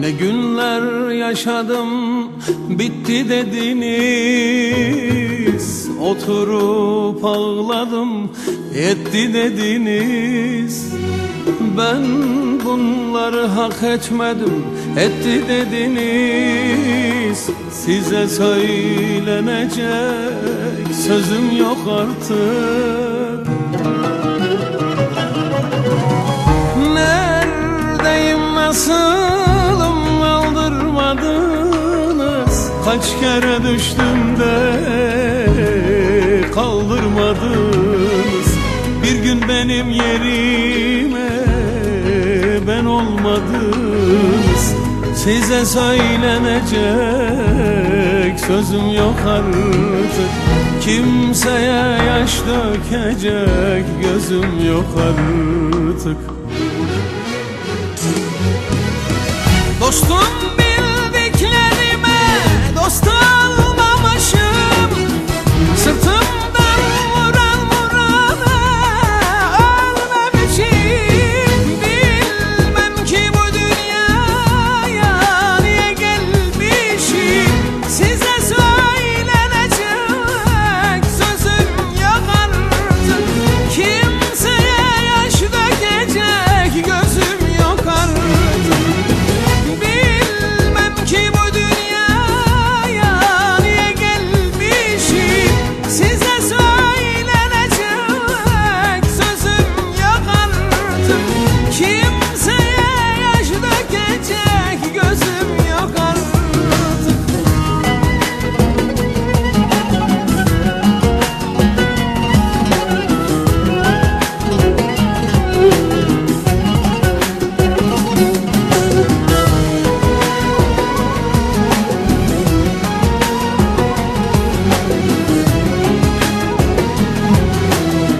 Ne günler yaşadım bitti dediniz. Oturup ağladım yetti dediniz. Ben bunları hak etmedim etti dediniz. Size söylenecek sözüm yok artık Kaç kere düştüm de kaldırmadınız? Bir gün benim yerime ben olmadınız. Size söylenecek sözüm yok artık. Kimseye yaş dökecek gözüm yok artık. Dostum